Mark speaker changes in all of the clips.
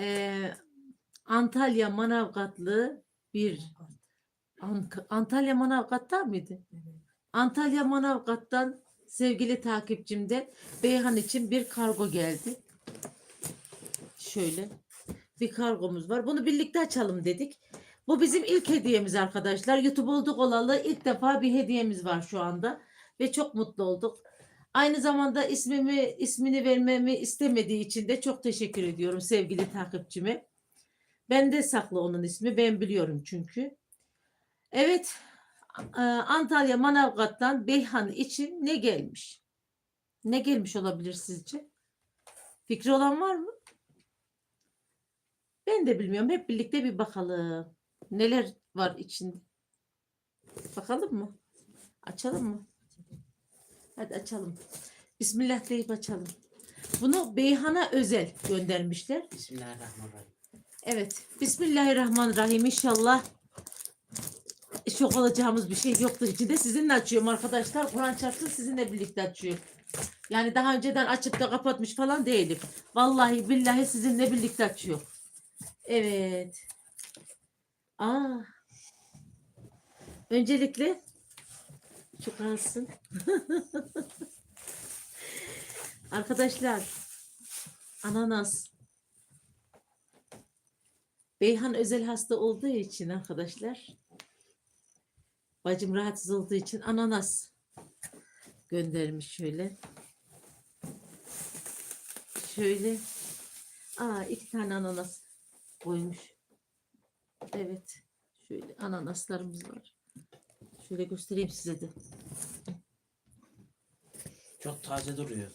Speaker 1: Ee, Antalya Manavgatlı bir Ank- Antalya Manavgat'tan mıydı? Antalya Manavgat'tan sevgili takipçimde Beyhan için bir kargo geldi. Şöyle bir kargomuz var. Bunu birlikte açalım dedik. Bu bizim ilk hediyemiz arkadaşlar. YouTube olduk olalı ilk defa bir hediyemiz var şu anda ve çok mutlu olduk. Aynı zamanda ismimi ismini vermemi istemediği için de çok teşekkür ediyorum sevgili takipçime. Bende saklı onun ismi. Ben biliyorum çünkü. Evet. Antalya Manavgat'tan Beyhan için ne gelmiş? Ne gelmiş olabilir sizce? Fikri olan var mı? Ben de bilmiyorum. Hep birlikte bir bakalım. Neler var içinde? Bakalım mı? Açalım mı? Hadi açalım. Bismillah deyip açalım. Bunu Beyhan'a özel göndermişler.
Speaker 2: Bismillahirrahmanirrahim.
Speaker 1: Evet. Bismillahirrahmanirrahim. İnşallah şok olacağımız bir şey yoktur içinde. Sizinle açıyorum arkadaşlar. Kur'an çarpsın sizinle birlikte açıyorum. Yani daha önceden açıp da kapatmış falan değilim. Vallahi billahi sizinle birlikte açıyor. Evet. Aa. Öncelikle şu kalsın. Arkadaşlar ananas Beyhan özel hasta olduğu için arkadaşlar bacım rahatsız olduğu için ananas göndermiş şöyle. Şöyle. Aa iki tane ananas koymuş. Evet. Şöyle ananaslarımız var. Şöyle göstereyim size de.
Speaker 2: Çok taze duruyor.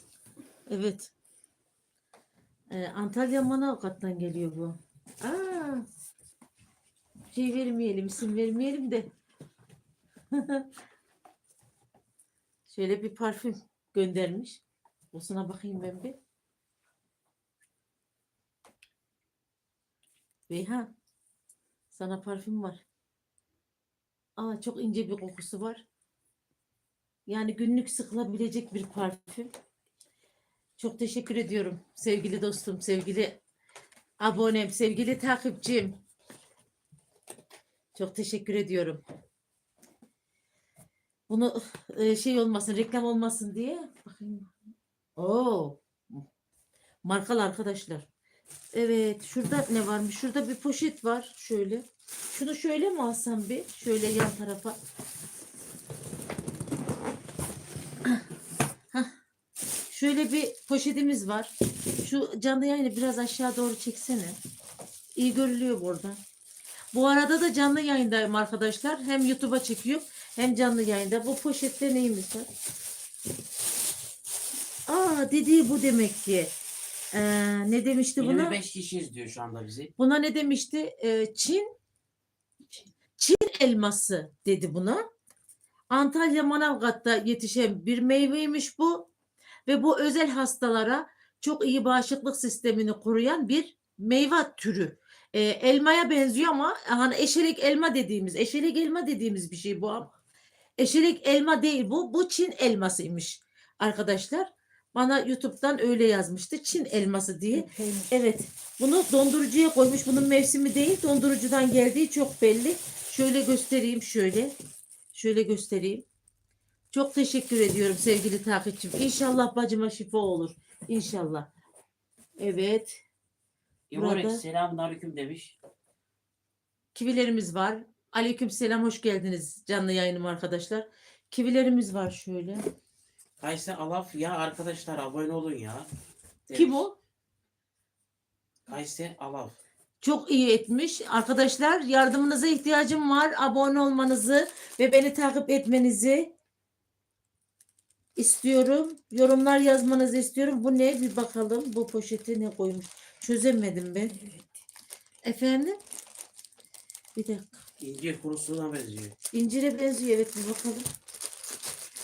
Speaker 1: Evet. Ee, Antalya Manavgat'tan geliyor bu. Aa, şey vermeyelim, isim vermeyelim de. Şöyle bir parfüm göndermiş. Osuna bakayım ben bir. Beyhan, sana parfüm var. Aa, çok ince bir kokusu var. Yani günlük sıkılabilecek bir parfüm. Çok teşekkür ediyorum sevgili dostum, sevgili abonem, sevgili takipçim. Çok teşekkür ediyorum. Bunu e, şey olmasın, reklam olmasın diye. Bakayım. Oo. Markalı arkadaşlar. Evet, şurada ne varmış? Şurada bir poşet var. Şöyle. Şunu şöyle mi alsam bir? Şöyle yan tarafa. Şöyle bir poşetimiz var. Şu canlı yayını biraz aşağı doğru çeksene. İyi görülüyor burada. Bu arada da canlı yayındayım arkadaşlar. Hem YouTube'a çekiyor hem canlı yayında. Bu poşette neyimiz var? Aa dediği bu demek ki. Ee, ne demişti buna?
Speaker 2: 25 kişi izliyor şu anda bizi.
Speaker 1: Buna ne demişti? Ee, Çin Çin elması dedi buna. Antalya Manavgat'ta yetişen bir meyveymiş bu. Ve bu özel hastalara çok iyi bağışıklık sistemini koruyan bir meyve türü. Ee, elmaya benziyor ama hani eşelek elma dediğimiz, eşelek elma dediğimiz bir şey bu ama eşelek elma değil bu. Bu Çin elmasıymış arkadaşlar. Bana YouTube'dan öyle yazmıştı. Çin elması diye. Evet. Bunu dondurucuya koymuş. Bunun mevsimi değil. Dondurucudan geldiği çok belli. Şöyle göstereyim şöyle. Şöyle göstereyim. Çok teşekkür ediyorum sevgili takipçim. İnşallah bacıma şifa olur. İnşallah. Evet.
Speaker 2: İmorek
Speaker 1: Burada-
Speaker 2: selamun aleyküm demiş.
Speaker 1: Kivilerimiz var. Aleyküm selam. Hoş geldiniz canlı yayınım arkadaşlar. Kivilerimiz var şöyle.
Speaker 2: Kayse Alaf ya arkadaşlar abone olun ya.
Speaker 1: Kim
Speaker 2: demiş.
Speaker 1: o?
Speaker 2: Kayse Alaf.
Speaker 1: Çok iyi etmiş. Arkadaşlar yardımınıza ihtiyacım var. Abone olmanızı ve beni takip etmenizi istiyorum. Yorumlar yazmanızı istiyorum. Bu ne? Bir bakalım. Bu poşete ne koymuş? Çözemedim ben. Efendim? Bir dakika.
Speaker 2: İncir kurusuna benziyor.
Speaker 1: İncire benziyor. Evet bir bakalım.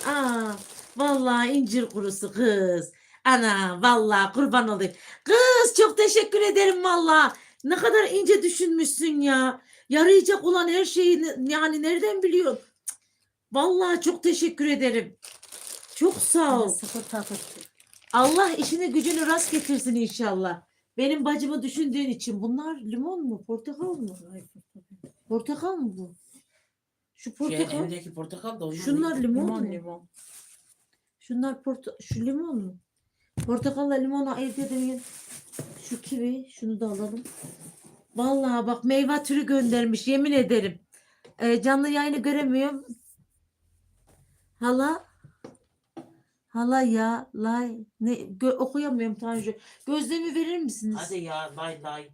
Speaker 1: Aa, vallahi incir kurusu kız. Ana vallahi kurban olayım. Kız çok teşekkür ederim vallahi. Ne kadar ince düşünmüşsün ya. Yarayacak olan her şeyi yani nereden biliyorsun? Cık, Vallahi çok teşekkür ederim. Çok sağ ol.
Speaker 3: Sıfır.
Speaker 1: Allah işini gücünü rast getirsin inşallah. Benim bacımı düşündüğün için bunlar limon mu? Portakal mı? Portakal mı bu? Şu
Speaker 2: Şey,
Speaker 1: portakal.
Speaker 2: evdeki portakal da
Speaker 1: Şunlar limon,
Speaker 3: Limon
Speaker 1: mu?
Speaker 3: limon.
Speaker 1: Şunlar porta şu limon mu? Portakalla limonu ayırt edemeyin. Şu kivi, şunu da alalım. Vallahi bak meyve türü göndermiş yemin ederim. Ee, canlı yayını göremiyorum. Hala Hala ya lay ne gö- okuyamıyorum Tanju. Gözlüğümü verir misiniz?
Speaker 2: Hadi ya lay lay.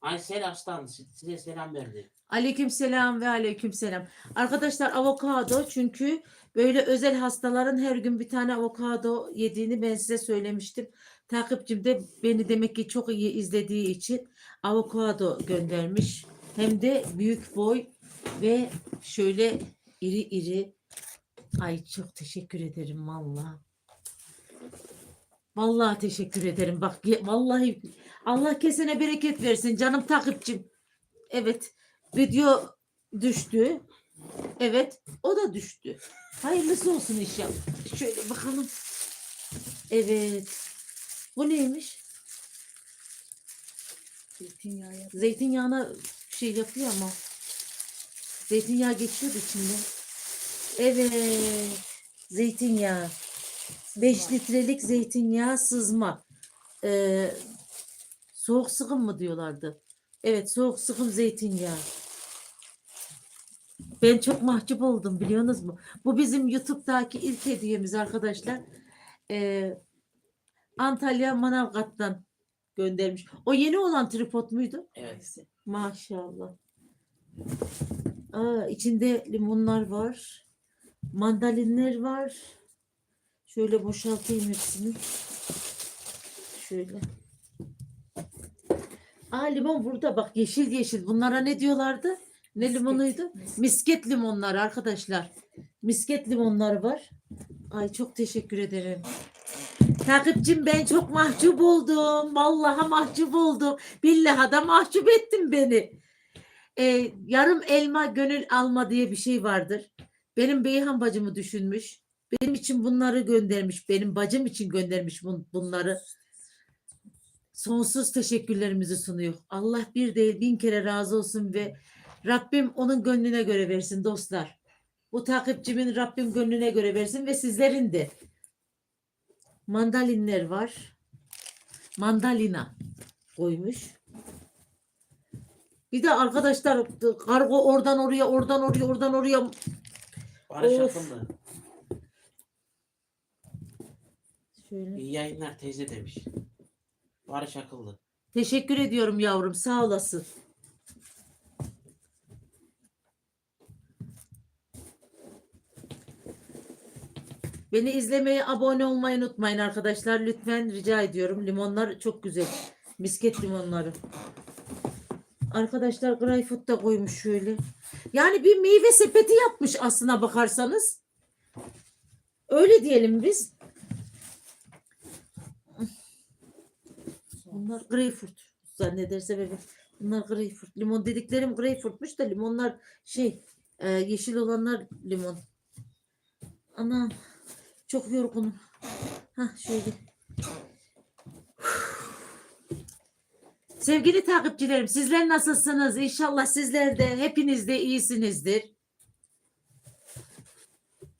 Speaker 2: Aysel Aslan size selam verdi.
Speaker 1: Aleykümselam ve aleykümselam. Arkadaşlar avokado çünkü böyle özel hastaların her gün bir tane avokado yediğini ben size söylemiştim. Takipçim de beni demek ki çok iyi izlediği için avokado göndermiş. Hem de büyük boy ve şöyle iri iri. Ay çok teşekkür ederim valla. Vallahi teşekkür ederim. Bak vallahi Allah kesene bereket versin canım takipçim. Evet. Video düştü. Evet, o da düştü. Hayırlısı olsun inşallah. Şöyle bakalım. Evet. Bu neymiş?
Speaker 3: Zeytinyağı yap.
Speaker 1: Zeytinyağına şey yapıyor ama. Zeytinyağı geçiyor içinde. Evet. Zeytinyağı. 5 litrelik zeytinyağı sızma. Ee, soğuk sıkım mı diyorlardı? Evet, soğuk sıkım zeytinyağı. Ben çok mahcup oldum biliyorsunuz mu? Bu bizim YouTube'daki ilk hediyemiz arkadaşlar. Ee, Antalya Manavgat'tan göndermiş. O yeni olan tripod muydu?
Speaker 2: Evet.
Speaker 1: Maşallah. Aa, içinde limonlar var. Mandalinler var. Şöyle boşaltayım hepsini. Şöyle. Aa limon burada bak yeşil yeşil. Bunlara ne diyorlardı? Ne limonuydu? Misket limonları arkadaşlar. Misket limonları var. Ay çok teşekkür ederim. Takipçim ben çok mahcup oldum. Vallahi mahcup oldum. Billahi da mahcup ettin beni. Ee, yarım elma gönül alma diye bir şey vardır. Benim Beyhan bacımı düşünmüş. Benim için bunları göndermiş. Benim bacım için göndermiş bun- bunları. Sonsuz teşekkürlerimizi sunuyor. Allah bir değil bin kere razı olsun ve Rabbim onun gönlüne göre versin dostlar. Bu takipçimin Rabbim gönlüne göre versin ve sizlerin de. Mandalinler var. Mandalina koymuş. Bir de arkadaşlar kargo oradan oraya, oradan oraya, oradan oraya.
Speaker 2: Barış
Speaker 1: Of. Şöyle.
Speaker 2: İyi yayınlar teyze demiş. Barış Akıllı.
Speaker 1: Teşekkür ediyorum yavrum. Sağ olasın. Beni izlemeyi, abone olmayı unutmayın arkadaşlar. Lütfen rica ediyorum. Limonlar çok güzel. Misket limonları. Arkadaşlar greyfurt da koymuş şöyle. Yani bir meyve sepeti yapmış aslına bakarsanız. Öyle diyelim biz. Bunlar greyfurt zannederse bebek. Bunlar greyfurt. Limon dediklerim greyfurtmuş da limonlar şey e, yeşil olanlar limon. Anam çok yorgunum. Hah şöyle. Sevgili takipçilerim sizler nasılsınız? İnşallah sizler de hepiniz de iyisinizdir.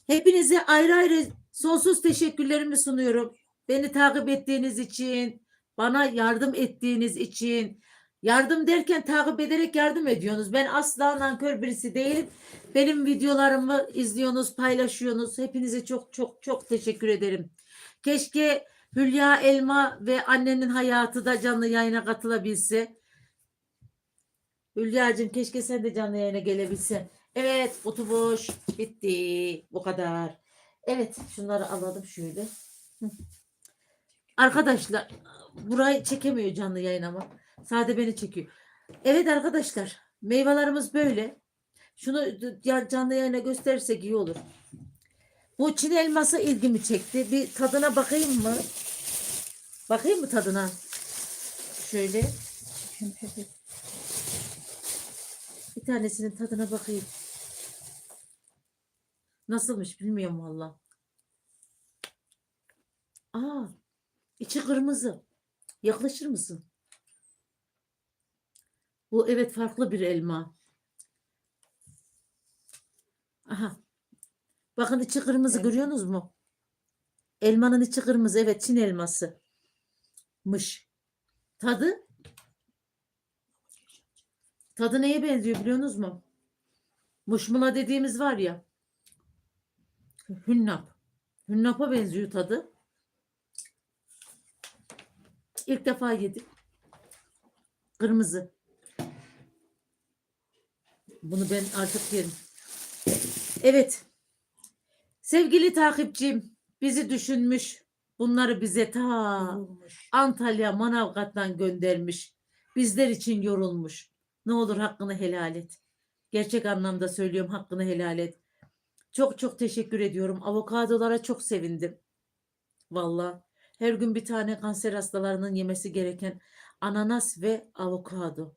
Speaker 1: Hepinize ayrı ayrı sonsuz teşekkürlerimi sunuyorum. Beni takip ettiğiniz için, bana yardım ettiğiniz için, yardım derken takip ederek yardım ediyorsunuz. Ben asla nankör birisi değilim. Benim videolarımı izliyorsunuz, paylaşıyorsunuz. Hepinize çok çok çok teşekkür ederim. Keşke Hülya Elma ve annenin hayatı da canlı yayına katılabilse. Hülya'cığım keşke sen de canlı yayına gelebilsen. Evet kutu boş. Bitti. Bu kadar. Evet şunları alalım şöyle. Arkadaşlar burayı çekemiyor canlı yayın ama. Sade beni çekiyor. Evet arkadaşlar meyvelerimiz böyle. Şunu canlı yayına gösterirsek iyi olur. Bu çin elması ilgimi çekti. Bir tadına bakayım mı? Bakayım mı tadına? Şöyle bir tanesinin tadına bakayım. Nasılmış bilmiyorum valla. Aa, İçi kırmızı. Yaklaşır mısın? Bu evet farklı bir elma. Aha. Bakın içi kırmızı
Speaker 3: Evet.
Speaker 1: görüyorsunuz mu? Elmanın içi kırmızı. Evet Çin elması. Mış. Tadı? Tadı neye benziyor biliyorsunuz mu? Muşmula dediğimiz var ya. Hünnap. Hünnap'a benziyor tadı. İlk defa yedim. Kırmızı. Bunu ben artık yerim. Evet. Sevgili takipçim bizi düşünmüş. Bunları bize ta. Antalya Manavgat'tan göndermiş. Bizler için yorulmuş. Ne olur hakkını helal et. Gerçek anlamda söylüyorum hakkını helal et. Çok çok teşekkür ediyorum. Avokadolara çok sevindim. Valla her gün bir tane kanser hastalarının yemesi gereken ananas ve avokado.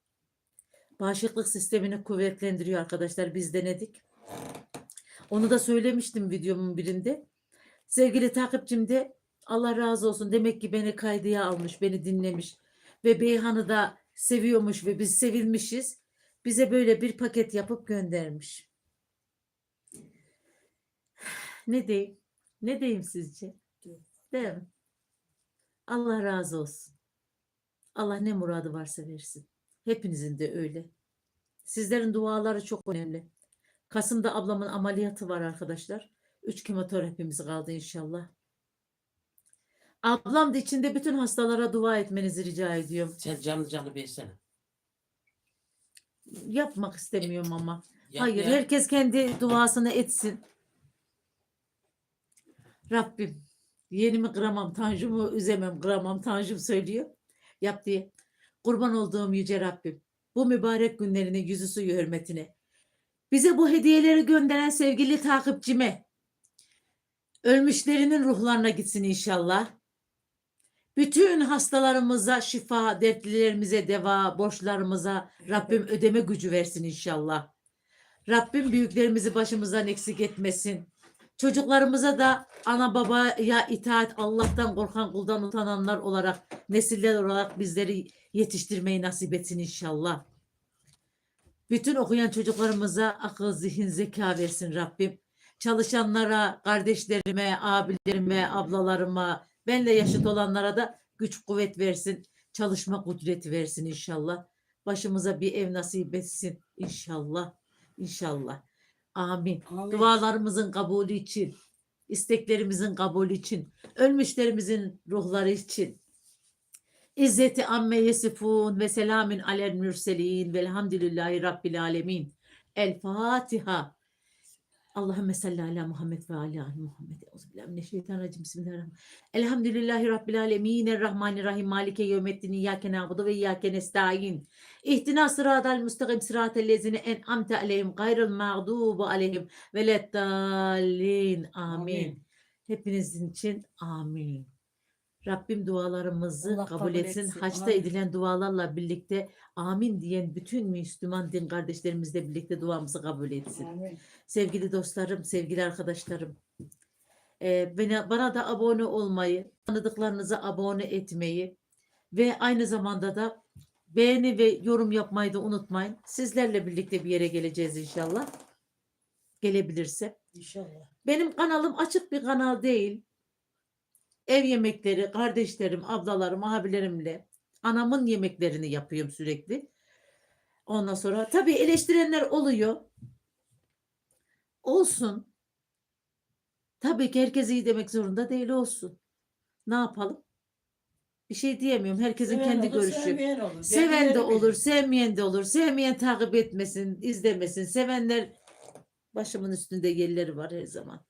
Speaker 1: Bağışıklık sistemini kuvvetlendiriyor arkadaşlar. Biz denedik. Onu da söylemiştim videomun birinde. Sevgili takipçim de Allah razı olsun. Demek ki beni kaydıya almış, beni dinlemiş. Ve Beyhan'ı da seviyormuş ve biz sevilmişiz. Bize böyle bir paket yapıp göndermiş. Ne diyeyim? Ne diyeyim sizce? Değil mi? Allah razı olsun. Allah ne muradı varsa versin. Hepinizin de öyle. Sizlerin duaları çok önemli. Kasım'da ablamın ameliyatı var arkadaşlar. Üç kemoterapimiz kaldı inşallah. Ablam da içinde bütün hastalara dua etmenizi rica ediyorum.
Speaker 2: Sen canlı canlı beslene.
Speaker 1: Yapmak istemiyorum ama.
Speaker 2: Yap
Speaker 1: Hayır,
Speaker 2: ya.
Speaker 1: herkes kendi duasını etsin. Rabbim, yenimi kıramam, Tanjumu üzemem, kıramam, Tanjum söylüyor. Yap diye. Kurban olduğum yüce Rabbim, bu mübarek günlerine yüzü suyu hürmetine, bize bu hediyeleri gönderen sevgili takipçime, ölmüşlerinin ruhlarına gitsin inşallah. Bütün hastalarımıza şifa, dertlilerimize deva, borçlarımıza Rabbim ödeme gücü versin inşallah. Rabbim büyüklerimizi başımızdan eksik etmesin. Çocuklarımıza da ana babaya itaat Allah'tan korkan kuldan utananlar olarak nesiller olarak bizleri yetiştirmeyi nasip etsin inşallah. Bütün okuyan çocuklarımıza akıl, zihin, zeka versin Rabbim. Çalışanlara, kardeşlerime, abilerime, ablalarıma, benle yaşıt olanlara da güç kuvvet versin. Çalışma kudreti versin inşallah. Başımıza bir ev nasip etsin inşallah. İnşallah. Amin.
Speaker 3: Amin.
Speaker 1: Dualarımızın kabulü için, isteklerimizin kabulü için, ölmüşlerimizin ruhları için. İzzeti amme yesifun ve selamün alel mürselin velhamdülillahi rabbil alemin. El Fatiha. Allahümme salli ala Muhammed ve ala ali Muhammed. Euzubillahimineşşeytanirracim. Bismillahirrahmanirrahim. Elhamdülillahi rabbil alemin. Errahmanirrahim. Malike yevmeddin. İyyâke na'budu ve iyyâke nestaîn. İhtina sıratal müstakim sıratel lezine en amte aleyhim gayrıl mağdubu aleyhim ve leddallin. Amin. Hepinizin için amin. Rabbim dualarımızı
Speaker 3: Allah
Speaker 1: kabul, etsin.
Speaker 3: etsin.
Speaker 1: Haçta
Speaker 3: Amin.
Speaker 1: edilen dualarla birlikte amin diyen bütün Müslüman din kardeşlerimizle birlikte duamızı kabul etsin.
Speaker 3: Amin.
Speaker 1: Sevgili dostlarım, sevgili arkadaşlarım. eee, bana, bana da abone olmayı, tanıdıklarınıza abone etmeyi ve aynı zamanda da beğeni ve yorum yapmayı da unutmayın. Sizlerle birlikte bir yere geleceğiz inşallah. Gelebilirse.
Speaker 3: İnşallah.
Speaker 1: Benim kanalım açık bir kanal değil. Ev yemekleri, kardeşlerim, ablalarım, abilerimle anamın yemeklerini yapıyorum sürekli. Ondan sonra tabii eleştirenler oluyor. Olsun. Tabii ki herkes iyi demek zorunda değil olsun. Ne yapalım? Bir şey diyemiyorum. Herkesin
Speaker 3: Seven
Speaker 1: kendi
Speaker 3: olur,
Speaker 1: görüşü.
Speaker 3: sevmeyen olur.
Speaker 1: Seven de olur, sevmeyen de olur. Sevmeyen takip etmesin, izlemesin. Sevenler başımın üstünde yerleri var her zaman.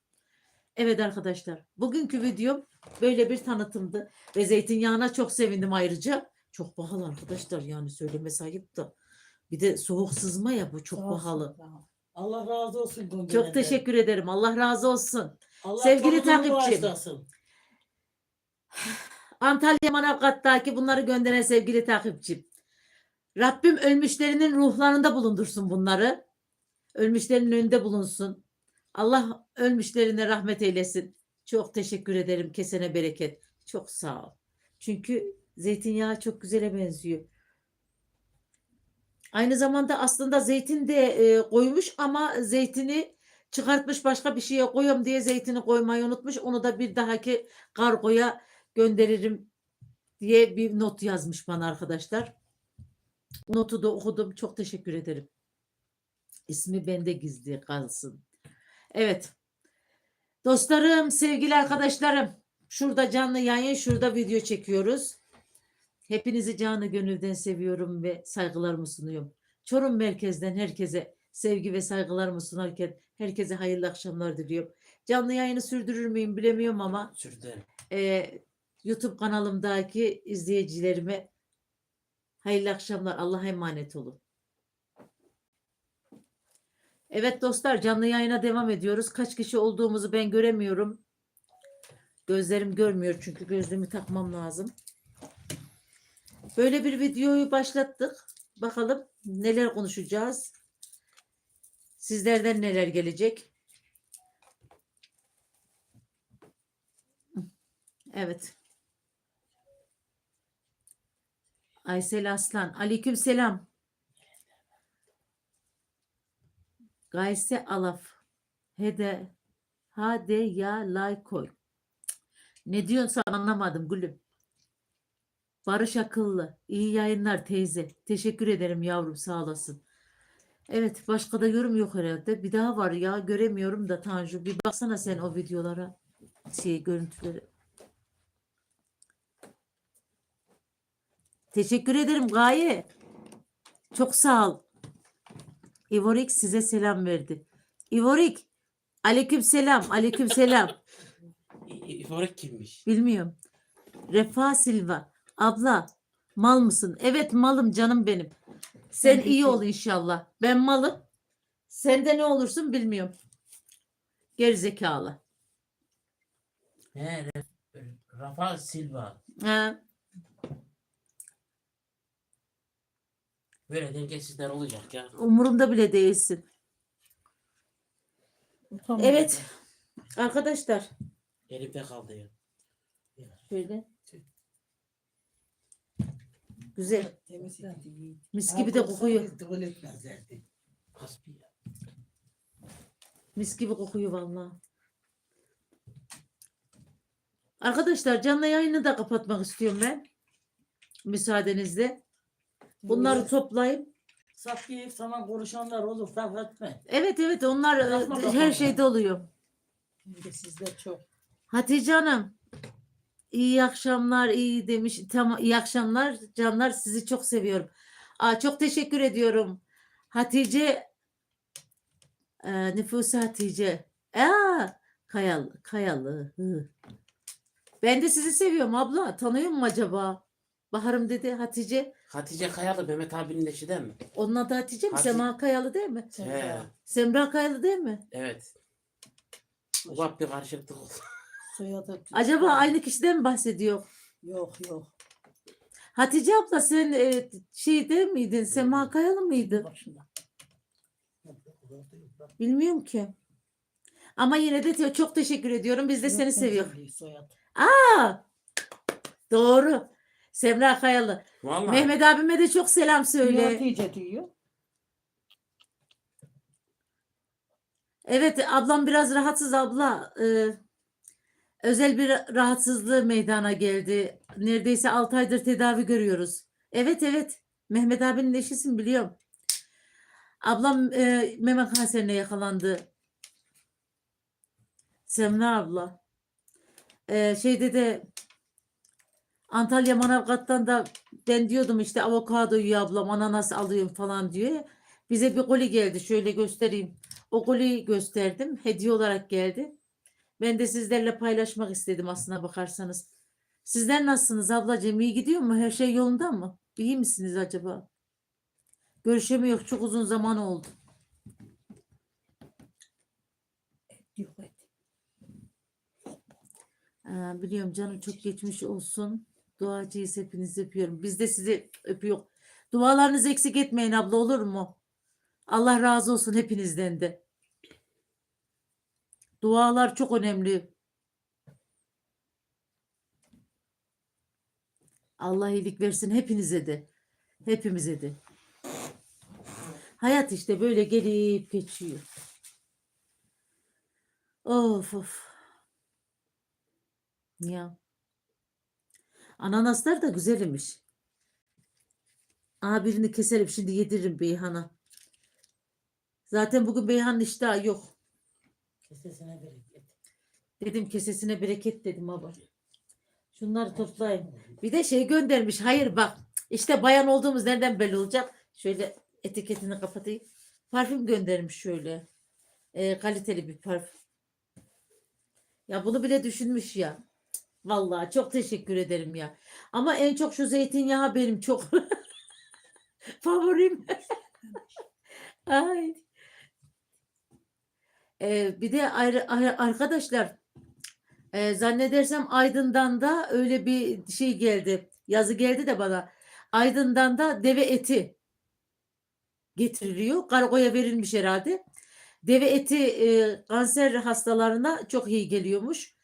Speaker 1: Evet arkadaşlar, bugünkü videom böyle bir tanıtımdı ve zeytinyağına çok sevindim ayrıca. Çok pahalı arkadaşlar yani söylemesi ayıp da. Bir de soğuk sızma ya bu çok
Speaker 3: Sağ olsun,
Speaker 1: pahalı.
Speaker 3: sağ ol. Allah razı olsun.
Speaker 1: Çok
Speaker 3: gönderenden.
Speaker 1: teşekkür ederim. Allah razı olsun.
Speaker 3: Allah
Speaker 1: Sevgili
Speaker 3: torununu
Speaker 1: takipçim.
Speaker 3: bağışlasın.
Speaker 1: Antalya Manavgat'taki bunları gönderen sevgili takipçim. Rabbim ölmüşlerinin ruhlarında bulundursun bunları. Ölmüşlerin önünde bulunsun. Allah ölmüşlerine rahmet eylesin. Çok teşekkür ederim. Kesene bereket. Çok sağ ol. Çünkü zeytinyağı çok güzele benziyor. Aynı zamanda aslında zeytin de e, koymuş ama zeytini çıkartmış başka bir şeye koyuyorum diye zeytini koymayı unutmuş. Onu da bir dahaki kargoya gönderirim diye bir not yazmış bana arkadaşlar. Notu da okudum. Çok teşekkür ederim. İsmi bende gizli kalsın. Evet. Dostlarım, sevgili arkadaşlarım. Şurada canlı yayın, şurada video çekiyoruz. Hepinizi canı gönülden seviyorum ve saygılarımı sunuyorum. Çorum merkezden herkese sevgi ve saygılarımı sunarken herkese hayırlı akşamlar diliyorum. Canlı yayını sürdürür müyüm bilemiyorum ama
Speaker 2: Sürdü.
Speaker 1: e, YouTube kanalımdaki izleyicilerime hayırlı akşamlar. Allah'a emanet olun. Evet dostlar canlı yayına devam ediyoruz. Kaç kişi olduğumuzu ben göremiyorum. Gözlerim görmüyor çünkü gözlüğümü takmam lazım. Böyle bir videoyu başlattık. Bakalım neler konuşacağız. Sizlerden neler gelecek. Evet. Aysel Aslan. Aleyküm selam. Gayse Alaf. Hede. Hade ya lay koy. Ne diyorsun anlamadım gülüm. Barış akıllı. İyi yayınlar teyze. Teşekkür ederim yavrum sağ olasın. Evet başka da yorum yok herhalde. Bir daha var ya göremiyorum da Tanju. Bir baksana sen o videolara. Şey görüntüleri. Teşekkür ederim Gaye. Çok sağ ol. İvorik size selam verdi. İvorik. Aleyküm selam. Aleyküm selam.
Speaker 2: İforik kimmiş?
Speaker 1: Bilmiyorum. Refa Silva. Abla mal mısın? Evet malım canım benim. Sen iyi ol inşallah. Ben malım. Sende ne olursun bilmiyorum. Gerizekalı.
Speaker 2: He, Rafa Silva.
Speaker 1: Ha,
Speaker 2: Böyle dengesizler olacak ya.
Speaker 1: umurumda bile değilsin.
Speaker 3: Tamam.
Speaker 1: Evet. Arkadaşlar.
Speaker 2: Elimde kaldı ya.
Speaker 1: Şöyle. Güzel.
Speaker 3: Temizlendi iyi.
Speaker 1: Mis gibi de kokuyor. Mis gibi kokuyor vallahi. Arkadaşlar canlı yayını da kapatmak istiyorum ben. Müsaadenizle. Bunları toplayayım.
Speaker 3: Saf giyip sana konuşanlar olur fark etme.
Speaker 1: Evet evet onlar e,
Speaker 3: Bakma
Speaker 1: her
Speaker 3: bakalım.
Speaker 1: şeyde oluyor.
Speaker 3: Sizde çok.
Speaker 1: Hatice Hanım. iyi akşamlar, iyi demiş. Tamam, iyi akşamlar canlar. Sizi çok seviyorum. Aa, çok teşekkür ediyorum. Hatice e, Nüfusu Hatice. Aa, Kayalı, Kayalı. Hı. Ben de sizi seviyorum abla. Tanıyor mu acaba? Baharım dedi Hatice.
Speaker 2: Hatice Kayalı Mehmet abinin eşi değil mi?
Speaker 1: Onun adı Hatice mi?
Speaker 2: Hatice-
Speaker 1: Sema Kayalı değil mi?
Speaker 2: He,
Speaker 1: Semra Kayalı değil mi?
Speaker 2: evet. Ufak bir karışıklık oldu.
Speaker 3: Soyadı.
Speaker 1: Acaba aynı kişiden mi bahsediyor?
Speaker 3: Yok yok.
Speaker 1: Hatice abla sen e, şey değil miydin? Sema Kayalı mıydı?
Speaker 3: Başında.
Speaker 1: Bilmiyorum ki. Ama yine de te- çok teşekkür ediyorum. Biz de seni seviyoruz.
Speaker 3: Soyad.
Speaker 1: Aa, doğru. Semra Kayalı.
Speaker 2: Vallahi.
Speaker 1: Mehmet abime de çok selam söyle.
Speaker 3: Hatice diyor.
Speaker 1: Evet ablam biraz rahatsız abla. Ee, özel bir rahatsızlığı meydana geldi. Neredeyse 6 aydır tedavi görüyoruz. Evet evet. Mehmet abinin eşisin biliyorum. Ablam e, meme kanserine yakalandı. Semra abla. Ee, şeyde de Antalya Manavgat'tan da ben diyordum işte avokado yiyor ablam ananas alıyorum falan diyor. Bize bir koli geldi şöyle göstereyim. O koliyi gösterdim. Hediye olarak geldi. Ben de sizlerle paylaşmak istedim aslına bakarsanız. Sizler nasılsınız ablacığım? İyi gidiyor mu? Her şey yolunda mı? İyi misiniz acaba? Görüşemiyor. Çok uzun zaman oldu. Aa, biliyorum canım çok geçmiş olsun. Duacıyız hepinizi öpüyorum. Biz de sizi öpüyor. Dualarınızı eksik etmeyin abla olur mu? Allah razı olsun hepinizden de. Dualar çok önemli. Allah iyilik versin hepinize de. Hepimize de. Hayat işte böyle gelip geçiyor. Of of. Ya. Ananaslar da güzel imiş. Aa birini keserim şimdi yediririm Beyhan'a. Zaten bugün Beyhan'ın iştahı yok.
Speaker 3: Kesesine bereket.
Speaker 1: Dedim kesesine bereket dedim baba. Şunları toplayayım. Bir de şey göndermiş. Hayır bak işte bayan olduğumuz nereden belli olacak? Şöyle etiketini kapatayım. Parfüm göndermiş şöyle. Ee, kaliteli bir parfüm. Ya bunu bile düşünmüş ya. Vallahi çok teşekkür ederim ya. Ama en çok şu zeytinyağı benim çok favorim. Ay. Ee, bir de ayrı, ayrı- arkadaşlar e, zannedersem Aydın'dan da öyle bir şey geldi. Yazı geldi de bana. Aydın'dan da deve eti getiriliyor. Kargoya verilmiş herhalde. Deve eti e, kanser hastalarına çok iyi geliyormuş.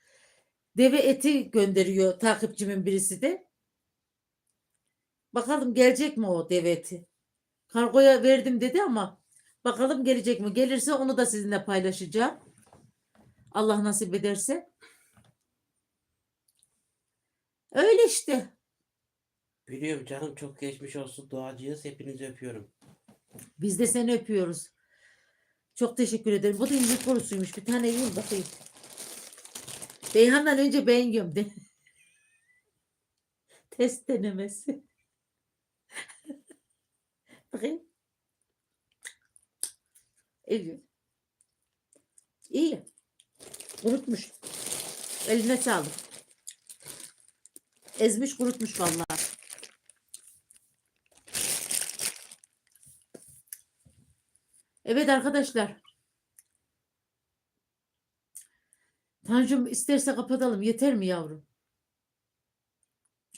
Speaker 1: Deve eti gönderiyor takipçimin birisi de. Bakalım gelecek mi o deve eti? Kargoya verdim dedi ama bakalım gelecek mi? Gelirse onu da sizinle paylaşacağım. Allah nasip ederse. Öyle işte.
Speaker 2: Biliyorum canım çok geçmiş olsun duacıyız. Hepinizi öpüyorum.
Speaker 1: Biz de seni öpüyoruz. Çok teşekkür ederim. Bu da incir kurusuymuş. Bir tane yiyin bakayım. Beyhan'dan önce ben de. Test denemesi. bakayım. İyi. İyi. Kurutmuş. Eline sağlık. Ezmiş kurutmuş vallahi. Evet arkadaşlar. Tanrım isterse kapatalım. Yeter mi yavrum?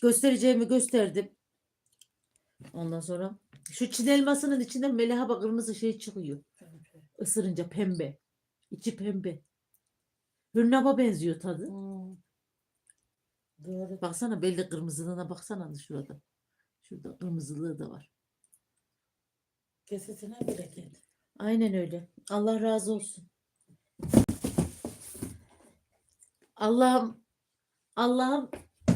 Speaker 1: Göstereceğimi gösterdim. Ondan sonra şu çin elmasının içinden meleha kırmızı şey çıkıyor. Isırınca pembe. İçi pembe. Hürnaba benziyor tadı.
Speaker 3: Hmm. Doğru.
Speaker 1: Baksana belli kırmızılığına baksana şurada. Şurada kırmızılığı da var.
Speaker 3: Kesesine bereket.
Speaker 1: Aynen öyle. Allah razı olsun. Allah'ım Allah'ım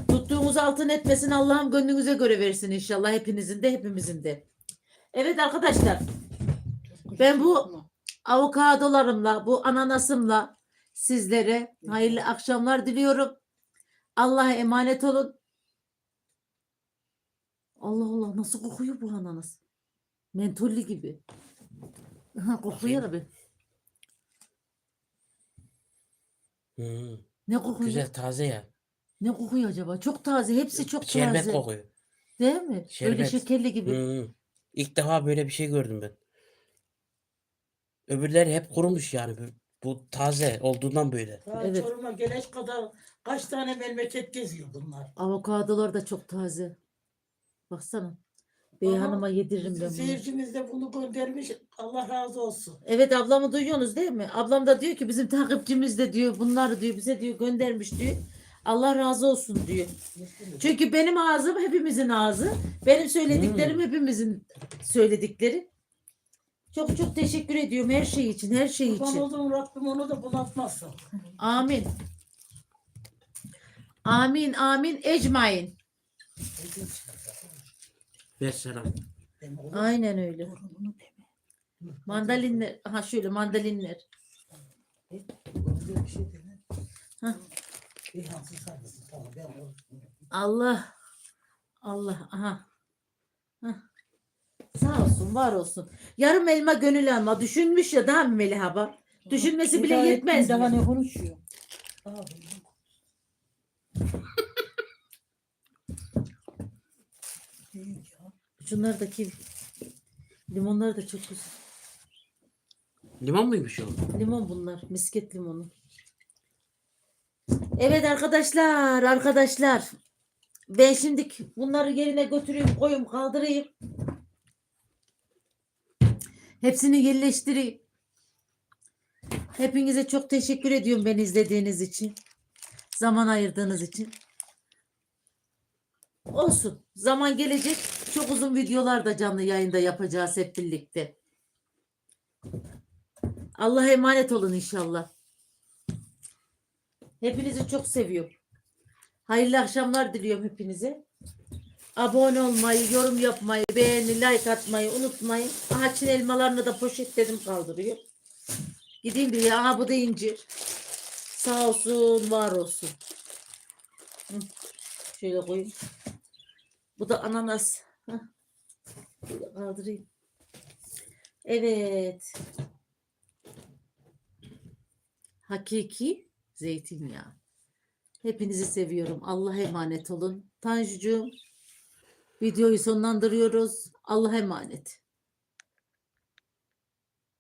Speaker 1: tuttuğumuz altın etmesin. Allah'ım gönlünüze göre versin inşallah hepinizin de hepimizin de. Evet arkadaşlar Ben bu- avokadolarımla bu ananasımla sizlere hayırlı akşamlar diliyorum. Allah'a emanet olun. Allah Allah nasıl kokuyor bu ananas? Mentollü gibi. Kokuyor da bir.
Speaker 2: Hı,
Speaker 1: Ne kokuyor?
Speaker 2: güzel taze ya.
Speaker 1: Ne kokuyor acaba? Çok taze. Hepsi çok
Speaker 2: Şerbet
Speaker 1: taze.
Speaker 2: kokuyor.
Speaker 1: Değil mi? Böyle
Speaker 2: Şerbet.
Speaker 1: şekerli gibi.
Speaker 2: Hı. İlk defa böyle bir şey gördüm ben. Öbürleri hep kurumuş yani. Bu, bu taze olduğundan böyle.
Speaker 3: Daha
Speaker 1: Evet.
Speaker 3: Çorum'a geleş kadar kaç tane memleket geziyor bunlar.
Speaker 1: Avokadolar da çok taze. Baksana. Beyhan'ıma yediririm ben bunu.
Speaker 3: Seyircimiz de bunu göndermiş. Allah razı olsun.
Speaker 1: Evet ablamı duyuyorsunuz değil mi? Ablam da diyor ki bizim takipçimiz de diyor bunlar diyor bize diyor göndermiş diyor. Allah razı olsun diyor. Çünkü benim ağzım hepimizin ağzı. Benim söylediklerim hepimizin söyledikleri. Çok çok teşekkür ediyorum her şey için, her şey
Speaker 3: Kurban
Speaker 1: için.
Speaker 3: olduğum Rabbim onu da bunaltmasın.
Speaker 1: Amin. Amin, amin, ecmain.
Speaker 2: Vesselam.
Speaker 1: Aynen öyle. Mandalinler, ha şöyle mandalinler.
Speaker 3: Bir şey.
Speaker 1: Hah. Allah, Allah, aha. Hah. Sağ olsun, var olsun. Yarım elma gönül alma. Düşünmüş ya daha mı Melih abla? Düşünmesi bile yetmez
Speaker 3: Daha ne konuşuyor? Daha böyle. İyi ya.
Speaker 1: Şunlar da kivi. Limonlar da çok güzel.
Speaker 2: Limon muymuş o?
Speaker 1: Limon bunlar. Misket limonu. Evet arkadaşlar, arkadaşlar. Ben şimdi bunları yerine götüreyim, koyayım, kaldırayım. Hepsini yerleştireyim. Hepinize çok teşekkür ediyorum beni izlediğiniz için. Zaman ayırdığınız için. Olsun. Zaman gelecek. Çok uzun videolar da canlı yayında yapacağız hep birlikte. Allah'a emanet olun inşallah. Hepinizi çok seviyorum. Hayırlı akşamlar diliyorum hepinize. Abone olmayı, yorum yapmayı, beğeni, like atmayı unutmayın. Aha elmalarını da poşetledim kaldırıyor. Gideyim bir aha bu da incir. Sağ olsun, var olsun. Şöyle koyayım. Bu da ananas. Şöyle kaldırayım. Evet. Hakiki zeytinyağı. Hepinizi seviyorum. Allah'a emanet olun. Tanjucuğum videoyu sonlandırıyoruz. Allah'a emanet.